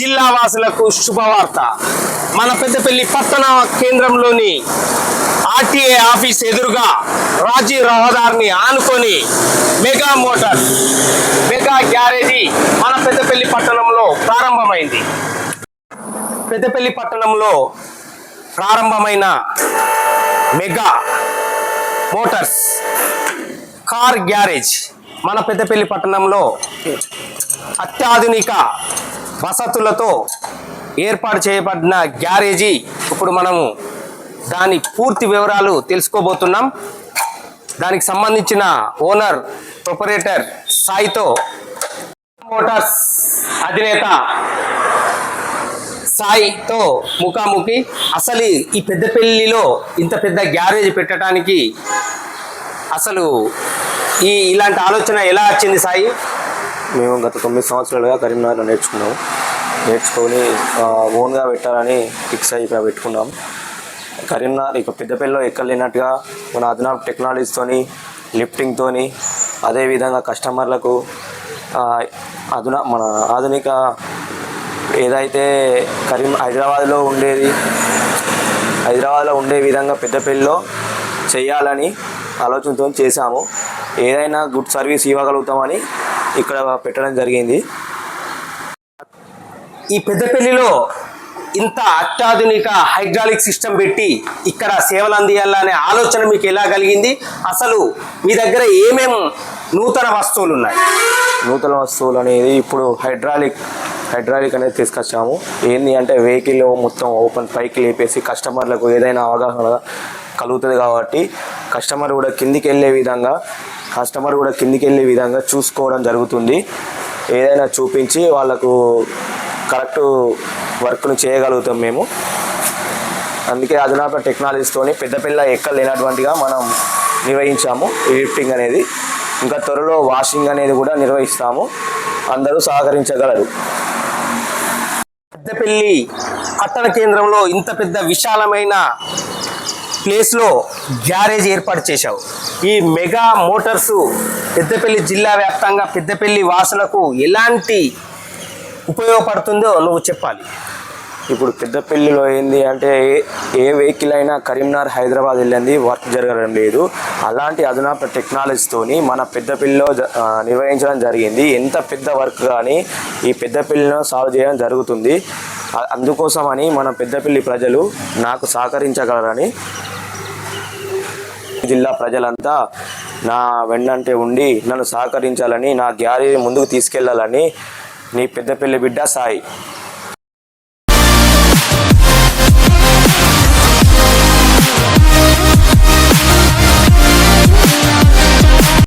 జిల్లా వాసులకు శుభవార్త. మన పెద్దపల్లి పట్టణ కేంద్రంలోని ఆర్టీఏ ఆఫీస్ ఎదురుగా రాజీవ్ రహదారిని ఆనుకొని మెగా మోటార్ మెగా గ్యారేజీ మన పెద్దపల్లి పట్టణంలో ప్రారంభమైంది. పెద్దపల్లి పట్టణంలో ప్రారంభమైన మెగా మోటార్స్ కార్ గ్యారేజ్ మన పెద్దపల్లి పట్టణంలో అత్యాధునిక వసతులతో ఏర్పాటు చేయబడిన గ్యారేజీ ఇప్పుడు మనము దాని పూర్తి వివరాలు తెలుసుకోబోతున్నాం. దానికి సంబంధించిన ఓనర్ ప్రొపరేటర్ సాయితో మోటార్స్ అధినేత సాయితో ముఖాముఖి అసలు ఈ పెద్దపల్లిలో ఇంత పెద్ద గ్యారేజ్ పెట్టడానికి అసలు ఈ ఇలాంటి ఆలోచన ఎలా వచ్చింది సాయి? మేము గత తొమ్మిది సంవత్సరాలుగా కరీంనగర్లో నేర్చుకున్నాము నేర్చుకొని ఓన్గా పెట్టాలని ఫిక్స్ అయిపోయి పెట్టుకున్నాం. కరీంనగర్ ఇక పెద్దపల్లిలో ఎక్కడ లేనట్టుగా మన అదనపు టెక్నాలజీతోని లిఫ్టింగ్తోని అదేవిధంగా కస్టమర్లకు అధున మన ఆధునిక ఏదైతే కరీం హైదరాబాద్లో ఉండేది హైదరాబాద్లో ఉండే విధంగా పెద్దపల్లిలో చేయాలని ఆలోచనతో చేశాము. ఏదైనా గుడ్ సర్వీస్ ఇవ్వగలుగుతామని ఇక్కడ పెట్టడం జరిగింది. ఈ పెద్దపల్లిలో ఇంత అత్యాధునిక హైడ్రాలిక్ సిస్టమ్ పెట్టి ఇక్కడ సేవలు అందియాలనే ఆలోచన మీకు ఎలా కలిగింది? అసలు మీ దగ్గర ఏమేం నూతన వస్తువులు ఉన్నాయి? నూతన వస్తువులు అనేది ఇప్పుడు హైడ్రాలిక్ హైడ్రాలిక్ అనేది తీసుకొచ్చాము. ఏంటి అంటే వెహికల్ మొత్తం ఓపెన్ పైకి లేపేసి కస్టమర్లకు ఏదైనా అవగాహన కలుగుతుంది కాబట్టి కస్టమర్ కూడా కిందికి వెళ్ళే విధంగా కస్టమర్ కూడా కిందికి వెళ్ళే విధంగా చూసుకోవడం జరుగుతుంది. ఏదైనా చూపించి వాళ్ళకు కరెక్ట్ వర్క్ను చేయగలుగుతాం మేము. అందుకే అధునాతన టెక్నాలజీస్తోని పెద్ద పిల్ల ఎక్కడ లేనటువంటిగా మనం నిర్వహించాము. ఈ లిఫ్టింగ్ అనేది ఇంకా త్వరలో వాషింగ్ అనేది కూడా నిర్వహిస్తాము. అందరూ సహకరించగలరు. పెద్దపల్లి పట్టణ కేంద్రంలో ఇంత పెద్ద విశాలమైన ప్లేస్లో గ్యారేజ్ ఏర్పాటు చేశావు. ఈ మెగా మోటార్స్ పెద్దపల్లి జిల్లా వ్యాప్తంగా పెద్దపల్లి వాసులకు ఎలాంటి ఉపయోగపడుతుందో నువ్వు చెప్పాలి. ఇప్పుడు పెద్దపల్లిలో ఏంది అంటే ఏ- ఏ వెహికల్ అయినా కరీంనగర్ హైదరాబాద్ వెళ్ళింది వర్క్ జరగడం లేదు. అలాంటి అధునాత టెక్నాలజీతోని మన పెద్దపల్లిలో నిర్వహించడం జరిగింది. ఎంత పెద్ద వర్క్ కానీ ఈ పెద్దపల్లిలో సాల్వ్ చేయడం జరుగుతుంది. అందుకోసమని మన పెద్దపల్లి ప్రజలు నాకు సహకరించగలరని జిల్లా ప్రజలంతా నా వెన్నంటే ఉండి నన్ను సహకరించాలని నా గ్యారేజ్ ముందుకు తీసుకెళ్ళాలని నీ పెద్దపల్లి బిడ్డ సాయి.